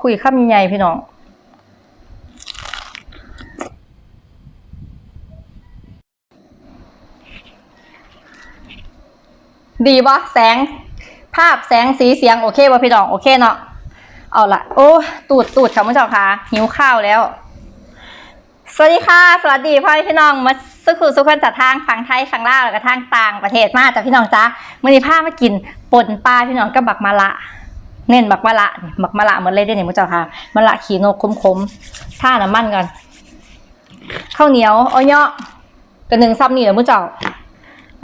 คุยข้ามใหญ่พี่น้องดีปะแสง ภาพแสงสีเสียงโอเคปะพี่น้องโอเคเนาะเอาละโอ้ตูดตูดค่ะผู้ชมคะหิวข้าวแล้ว สวัสดีค่ะ สวัสดีพ่อพี่น้องมาสุขุสุขคนจากทางฝั่งไทยฝั่งลาวแล้วก็ทางต่างประเทศมาจากพี่น้องจ้ามื่อนี้พามากินป่นปลาพี่น้องกับบักมะละ เน้นบักมะละนี่บักมะละเหมือนเลยเด้เนี่ยมุเจ้าค่ะมะละขีนกคมๆท่าน้ำมันก่อนข้าวเหนียวอ้อยเนาะกระหนึ่งซ้ำนี่แหละมุเจ้า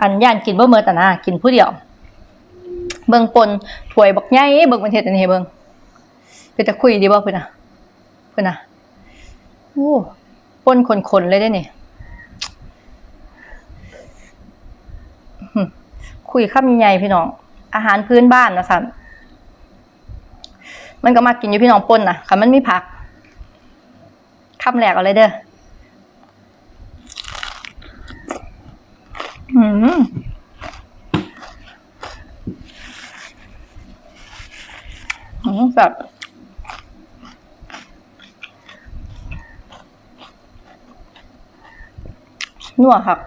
อันย่านกินบ่เมื่อแต่นะกินผู้เดียว เบิ่งปนถวยบักใหญ่เบิ่งประเทศอันนี้เบิ่งเป็นตะคุยดีบ่เพิ่อนน่ะเพิ่อนน่ะโอ้ปนคนๆเลยได้นี่อื้อหือคุยคำใหญ่พี่น้อง อาหารพื้นบ้านนะสัน มันก็มากินอยู่พี่น้องปนน่ะค่ะมันมีผักคำแรกเอาเลยเด้ออืมอืมแบบนัวครับ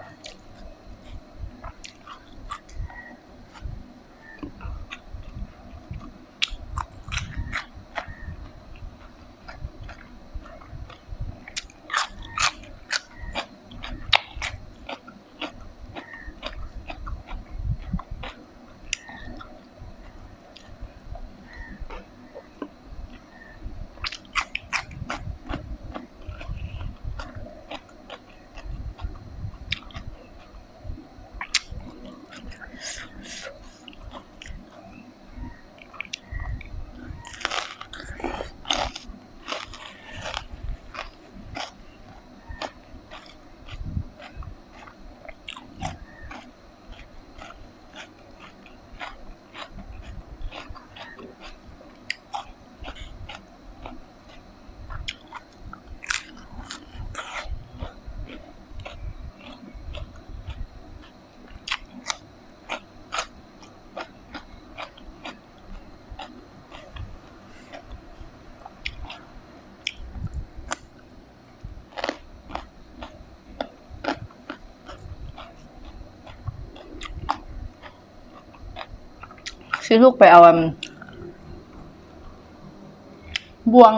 ซื้อลูกไปเอาบวง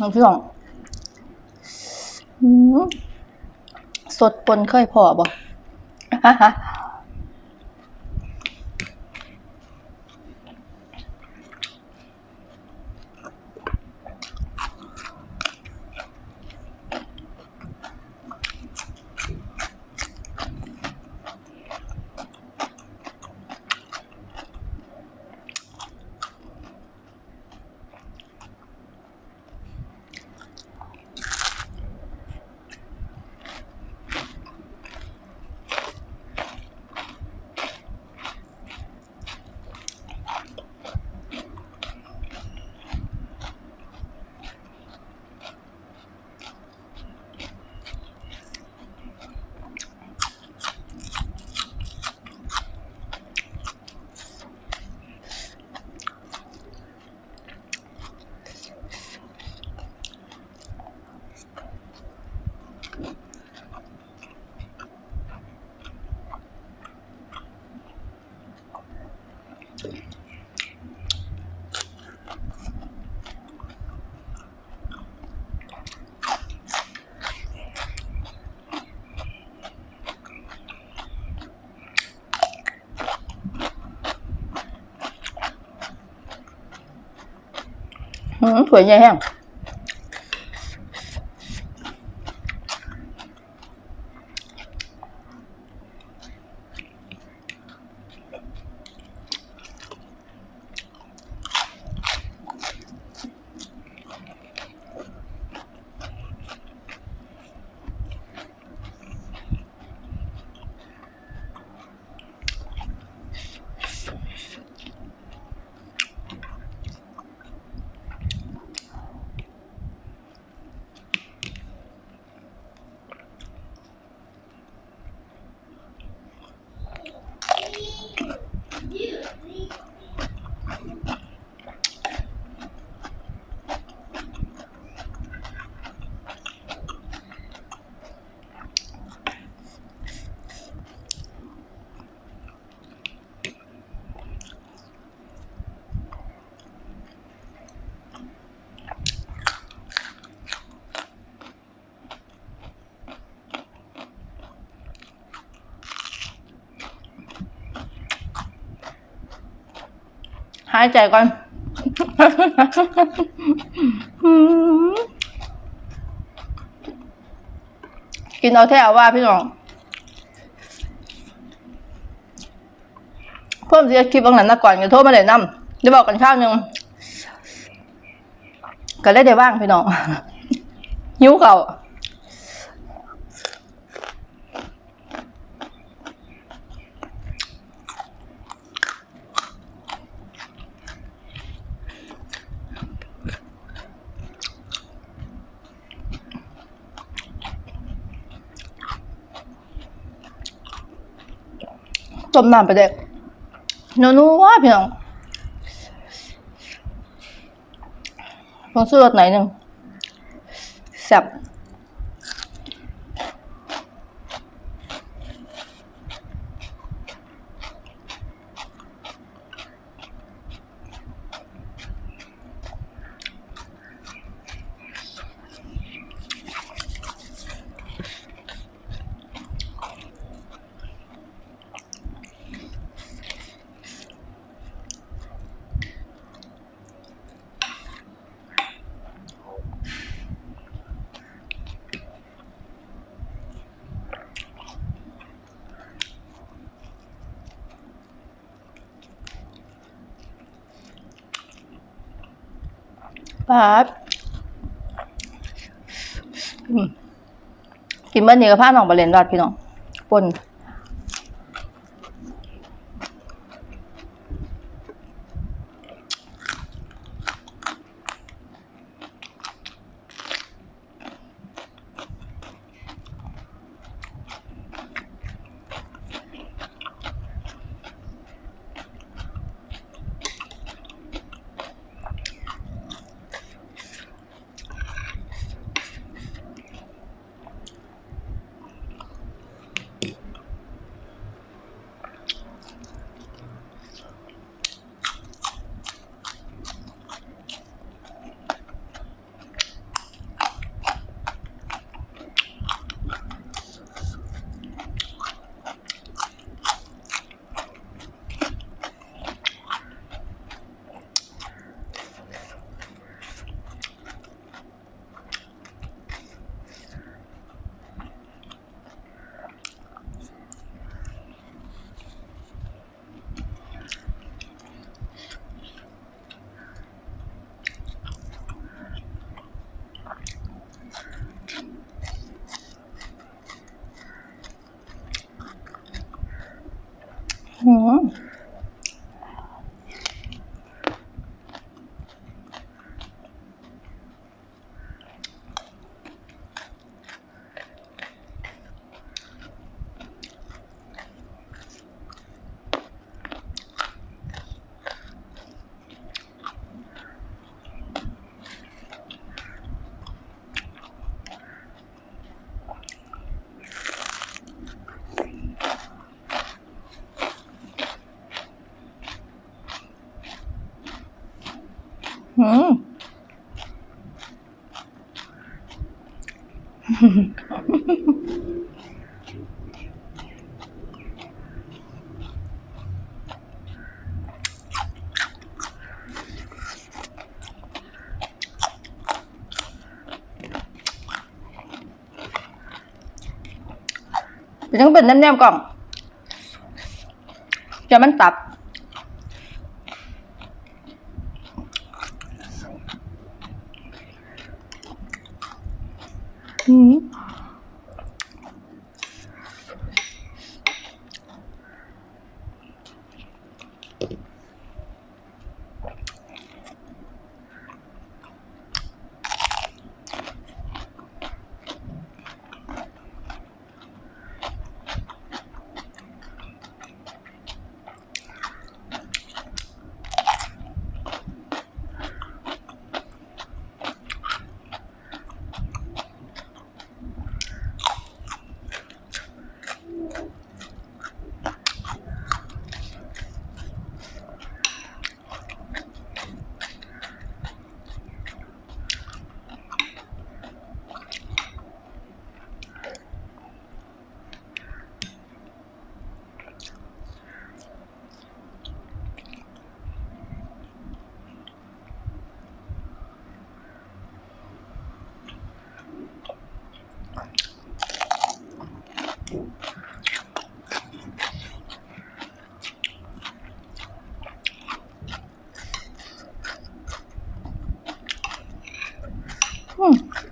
น้องพี่น้องสดปนเคยพอบ่ อืมถั่วายใจก่อนกินเอาแท้เอาว่าพี่น้องเพิ่มเสียคลิปบางนั้นะก่อนจะโทรมาเลยน้ำจะบอกกันข้าวหนึ่งก็เลยได้บ้างพี่น้องหิวเขา มน้ำไปเด็กนัวนัวพี่น้องลองซื้อรสไหนหนึ่งแซ่บ ปาดกินเบิ้ลนี่ก็พาน้องไปเล่นวัดพี่น้องปน หืม หืมเป็นยังเป็นแนมๆก่องจะมันตับ 嗯。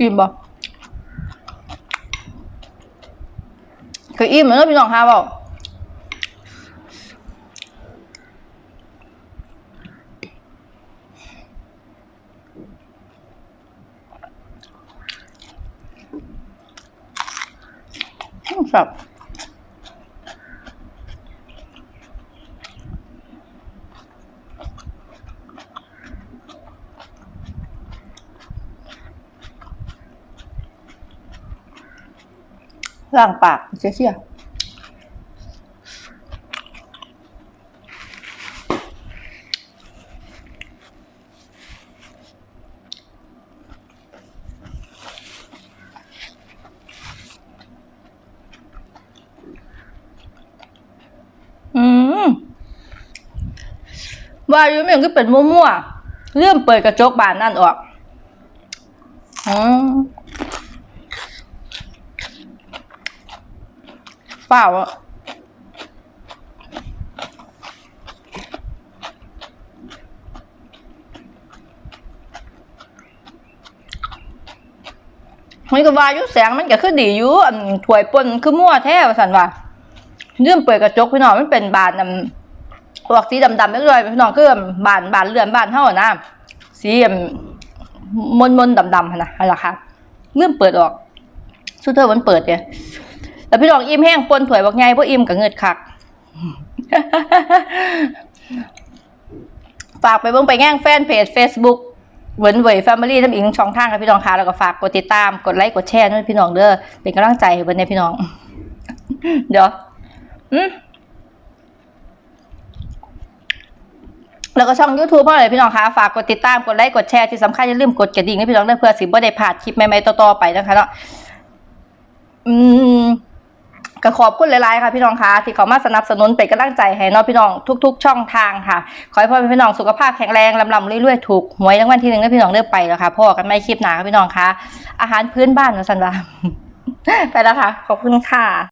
อืมอิ่มบ่เคยอิ่มเหมือนกันพี่น้องคะเปล่าอืมครับ ล้างปากเชี่ยเชี่ยอืมว่าอยู่ไม่ยังก็เป็นมั่วๆเริ่มเปิดกระจกบานนั่นออก อืม เปล่าอะมันก็ว่ายู่แสงมันก็คือดีอยู่อันถวยปนคือมั่วแท้ว่าสันว่าเริ่มเปิดกระจกพี่น้องมันเป็นบานนำออกสีดำๆไม่เลยพี่น้องคือบานบานเรือนบานเท่านะสีมนมนๆดำๆนะอะไรคะเริ่มเปิดออกสุดเธอมันเปิดเนี่ย แล้วพี่น้องอิ่มแห้งปนถวยบอกไงพราะอิ่มกับเงิดคักฝากไปเบิ่งไปแง่งแฟนเพจ Facebook เวินเวยแฟมิลี่ทั้งอีกทั้งช่องทางค่ะพี่น้องค่ะแล้วก็ฝากกดติดตามกดไลค์กดแชร์ด้วยพี่น้องเด้อเป็นกำลังใจให้เบิ่นในพี่น้อง เดี๋ยวอืมแล้วก็ช่อง YouTube เพื่ออะไรพี่น้องคะฝากกดติดตามกดไลค์กดแชร์ที่สำคัญอย่าลืมกดกระดิ่งให้พี่น้องด้วยเพื่อสิบ่ได้พลาดคลิปใหม่ๆต่อๆไปนะคะเนาะอืม ก็ขอบคุณหลายๆค่ะพี่น้องคะที่เขามาสนับสนุนเป็นกำลังใจให้น้องพี่น้องทุก ๆ ช่องทางค่ะ ขอให้พ่อพี่น้องสุขภาพแข็งแรงลำลำเรื่อยๆถูกหวยรางวัลที่หนึ่งให้พี่น้องเลือกไปแล้วค่ะพ่อกันไม่คลิปหนาค่ะพี่น้องคะอาหารพื้นบ้านนะสันดาไปแล้วค่ะ ขอบคุณค่ะ